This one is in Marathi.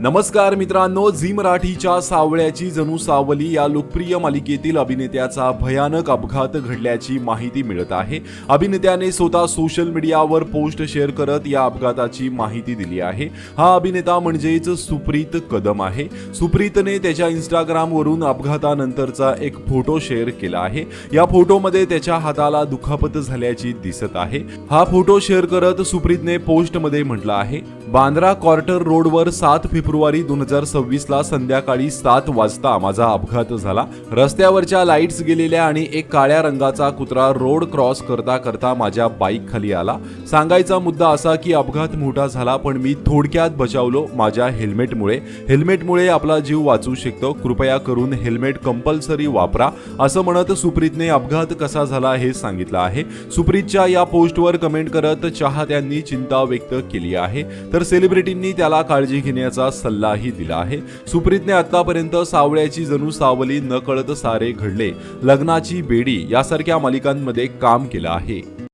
नमस्कार मित्रांनो झी मराठीच्या सावळ्याची जणू सावली या लोकप्रिय मालिकेतील अभिनेत्याचा भयानक अपघात घडल्याची माहिती मिळत आहे. अभिनेत्याने स्वतः सोशल मीडियावर पोस्ट शेअर करत या अपघाताची माहिती दिली आहे. हा अभिनेता म्हणजेच सुप्रीत कदम आहे. सुप्रीतने त्याच्या इंस्टाग्रामवरून अपघातानंतरचा एक फोटो शेअर केला आहे. या फोटोमध्ये त्याच्या हाताला दुखापत झाल्याची दिसत आहे. हा फोटो शेअर करत सुप्रीतने पोस्टमध्ये म्हटलं आहे बांद्रा क्वार्टर रोडवर सात फेब्रुवारी दोन हजार सव्वीस ला संध्याकाळी सात वाजता माझा अपघात झाला. रस्त्यावरच्या लाईट्स गेलेल्या आणि एक काळ्या रंगाचा कुत्रा रोड क्रॉस करता करता माझ्या बाईक खाली आला. सांगायचा मुद्दा असा की अपघात मोठा झाला पण मी थोडक्यात बचावलो माझ्या हेल्मेटमुळे हेल्मेटमुळे आपला जीव वाचू शकतो. कृपया करून हेल्मेट कंपल्सरी वापरा असं म्हणत सुप्रीतने अपघात कसा झाला हे सांगितलं आहे. सुप्रीतच्या या पोस्टवर कमेंट करत चाहत्यांनी चिंता व्यक्त केली आहे. तर तर सेलिब्रिटींनी त्याला काळजी घेण्याचा सल्लाही दिला आहे. सुप्रीतने आतापर्यंत सावळ्याची जणू सावली न कळत सारे घडले. लग्नाची बेडी यासारख्या मालिकांमध्ये काम केलं आहे.